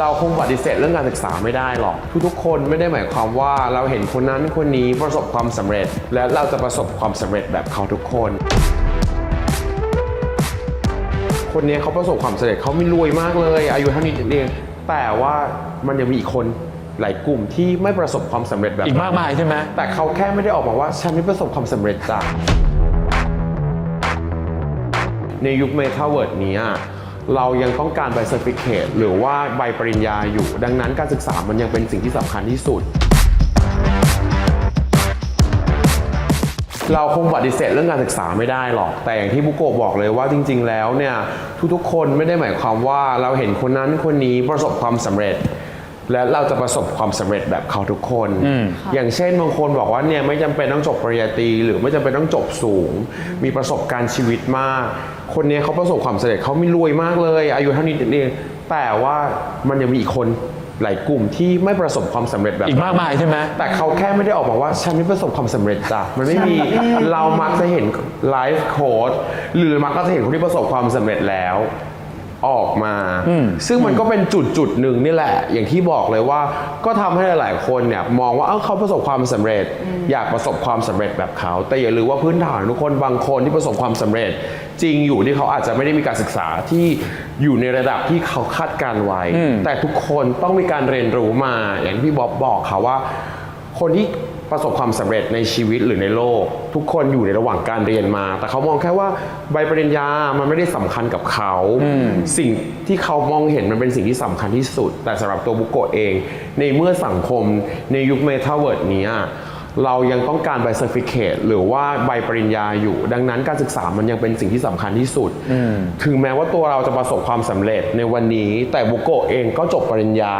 เราคงปฏิเสธเรื่องการศึกษาไม่ได้หรอกทุกๆคนไม่ได้หมายความว่าเราเห็นคนนั้นคนนี้ประสบความสำเร็จ และเราจะประสบความสำเร็จแบบเขาทุกคน คนนี้เขาประสบความสำเร็จเขาไม่รวยมากเลย อายุเท่านี้เองแต่ว่ามันยังมีอีกคนหลายกลุ่มที่ไม่ประสบความสำเร็จแบบอีกมากมายใช่ไหมแต่เขาแค่ไม่ได้ออกมาว่าฉันไม่ประสบความสำเร็จจ้ะในยุคเมทาเวิร์ดนี้อะ เรายังต้องการใบเซอร์ติฟิเคตหรือว่าใบปริญญาอยู่ ดังนั้นการศึกษามันยังเป็นสิ่งที่สำคัญที่สุด เราคงปฏิเสธเรื่องการศึกษาไม่ได้หรอก แต่อย่างที่บุโกะบอกเลยว่าจริง ๆ แล้วเนี่ยทุกๆคนไม่ได้หมายความว่าเราเห็นคนนั้นคนนี้ประสบความสำเร็จ และเราจะประสบความสำเร็จแบบเขาทุกคน อย่างเช่นบางคนบอกว่าเนี่ยไม่จำเป็นต้องจบปริญญาตรีหรือไม่จำเป็นต้องจบสูง มีประสบการณ์ชีวิตมาก คนเนี้ยเขาประสบความสำเร็จเขาไม่รวยมากเลย อายุเท่านี้เองแต่ว่ามันยังมีอีกคนหลายกลุ่มที่ไม่ประสบความสำเร็จแบบอีกมากมายใช่ไหม แต่เขาแค่ไม่ได้ออกมาว่า ฉันไม่ประสบความสำเร็จจ้ะมันไม่มีเรามักจะเห็นไลฟ์โค้ดหรือมักก็จะเห็นคนที่ประสบความสำเร็จแล้ว ออกมา ซึ่งมันก็เป็นจุดจุดหนึ่งนี่แหละ อย่างที่บอกเลยว่าก็ทำให้หลาย ๆ คนเนี่ยมองว่าเอ้าเขาประสบความสำเร็จ อยากประสบความสำเร็จแบบเขา แต่อย่าลืมว่าพื้นฐานทุกคนบางคนที่ประสบความสำเร็จ จริงอยู่ที่เขาอาจจะไม่ได้มีการศึกษาที่อยู่ในระดับที่เขาคาดการไว้ แต่ทุกคนต้องมีการเรียนรู้มา อย่างที่พี่บ๊อบบอกค่ะว่า คนที่ ประสบความสำเร็จในชีวิตหรือในโลก ทุกคนอยู่ในระหว่างการเรียนมา แต่เขามองแค่ว่าใบปริญญามันไม่ได้สำคัญกับเขา สิ่งที่เขามองเห็นมันเป็นสิ่งที่สำคัญที่สุด แต่สำหรับตัวบุโกะเอง ในเมื่อสังคมในยุคเมตาเวิร์ดนี้ เรายังต้องการใบเซอร์ติฟิเคตหรือว่าใบปริญญาอยู่ ดังนั้นการศึกษามันยังเป็นสิ่งที่สำคัญที่สุด ถึงแม้ว่าตัวเราจะประสบความสำเร็จในวันนี้ แต่บุโกะเองก็จบปริญญา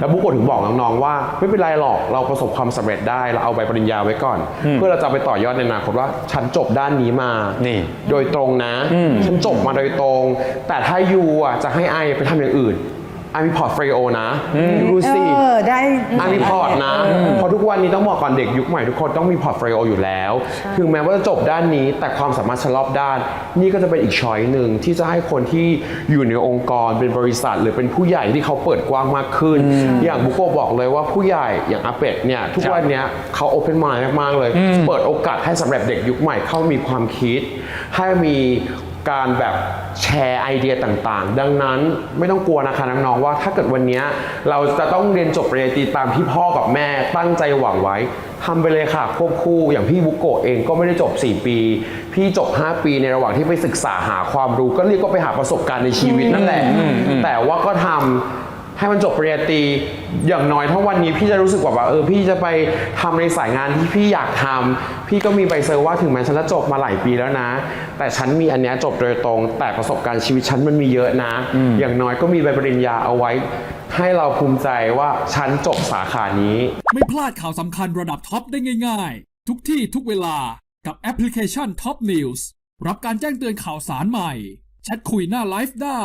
แล้วบุโกะถึงบอกน้องๆว่า ไม่เป็นไรหรอกเราประสบความสำเร็จได้เราเอาใบปริญญาไว้ก่อน เพื่อเราจะไปต่อยอดในอนาคตว่าฉันจบด้านนี้มานี่โดยตรงนะ ฉันจบมาโดยตรง แต่ถ้ายูอะจะให้ไอไปทำอย่างอื่นไอมีพอร์ตโฟลิโอนะ ดูสิเออได้อันนี้พอร์ตนะเพราะทุก วันนี้ต้องบอกก่อนเด็กยุคใหม่ทุกคนต้องมีพอร์ตโฟลิโออยู่แล้ว ถึงแม้ว่าจะจบด้านนี้ แต่ความสามารถฉันรอบด้าน นี่ก็จะเป็นอีกช้อยหนึ่งที่จะให้คนที่อยู่ในองค์กรเป็นบริษัท หรือเป็นผู้ใหญ่ที่เขาเปิดกว้างมากขึ้น อย่างบุโกะบอกเลยว่าผู้ใหญ่อย่างอาเป็ดเนี่ยทุกวันเนี้ยเขาโอเพนมายมากๆเลย เปิดโอกาสให้สำหรับเด็กยุคใหม่เข้ามีความคิด ให้มี การแบบแชร์ไอเดียต่างๆ ดังนั้นไม่ต้องกลัวนะคะน้องๆว่าถ้าเกิดวันเนี้ยเราจะต้องเรียนจบปริญญาตรีตามที่พ่อกับแม่ตั้งใจหวังไว้ทำไปเลยค่ะควบคู่อย่างพี่บุโกะเองก็ไม่ได้จบ 4 ปี พี่จบ 5 ปีในระหว่างที่ไปศึกษาหาความรู้ ก็เรียกว่าไปหาประสบการณ์ในชีวิตนั่นแหละ แต่ว่าก็ทำ ให้มันจบปริญญาตรีอย่างน้อยถ้าวันนี้พี่จะรู้สึกว่าแบบเออพี่จะไปทำในสายงานที่พี่อยากทำพี่ก็มีใบเซอร์ว่าถึงแม้ฉันจะจบมาหลายปีแล้วนะ แต่ฉันมีอันเนี้ยจบโดยตรง แต่ประสบการณ์ชีวิตฉันมันมีเยอะนะ อย่างน้อยก็มีใบปริญญาเอาไว้ ให้เราภูมิใจว่าฉันจบสาขานี้ ไม่พลาดข่าวสำคัญระดับท็อปได้ง่าย ๆ ทุกที่ทุกเวลากับแอปพลิเคชัน Top News รับการแจ้งเตือนข่าวสารใหม่แชทคุยหน้าไลฟ์ได้